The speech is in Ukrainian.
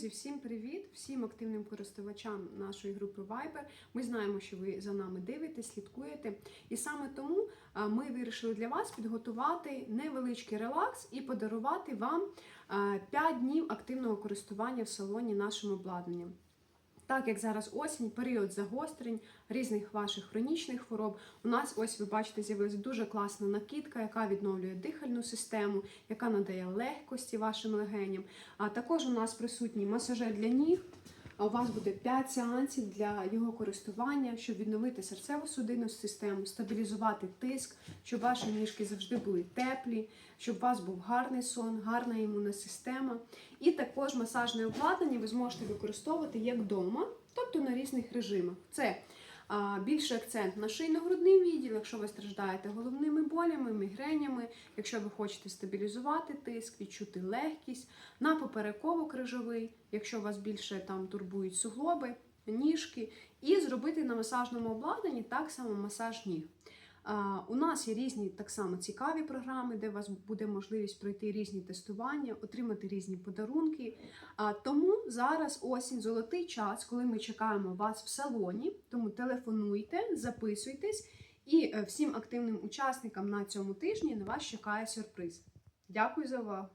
Друзі, всім привіт! Всім активним користувачам нашої групи Viber. Ми знаємо, що ви за нами дивитесь, слідкуєте. І саме тому ми вирішили для вас підготувати невеличкий релакс і подарувати вам 5 днів активного користування в салоні нашим обладнанням. Так як зараз осінь, період загострень різних ваших хронічних хвороб, у нас ось ви бачите, з'явилася дуже класна накидка, яка відновлює дихальну систему, яка надає легкості вашим легеням. А також у нас присутній масажер для ніг. А у вас буде 5 сеансів для його користування, щоб відновити серцево-судинну систему, стабілізувати тиск, щоб ваші ніжки завжди були теплі, щоб у вас був гарний сон, гарна імунна система. І також масажне обладнання ви зможете використовувати як вдома, тобто на різних режимах. Це більший акцент на шийно-грудний відділ, якщо ви страждаєте головними болями, мігренями, якщо ви хочете стабілізувати тиск, відчути легкість, на попереково-крижовий, якщо вас більше там турбують суглоби, ніжки, і зробити на масажному обладнанні так само масаж ніг. У нас є різні так само цікаві програми, де у вас буде можливість пройти різні тестування, отримати різні подарунки. Тому зараз осінь золотий час, коли ми чекаємо вас в салоні. Тому телефонуйте, записуйтесь, і е, всім активним учасникам на цьому тижні на вас чекає сюрприз. Дякую за увагу!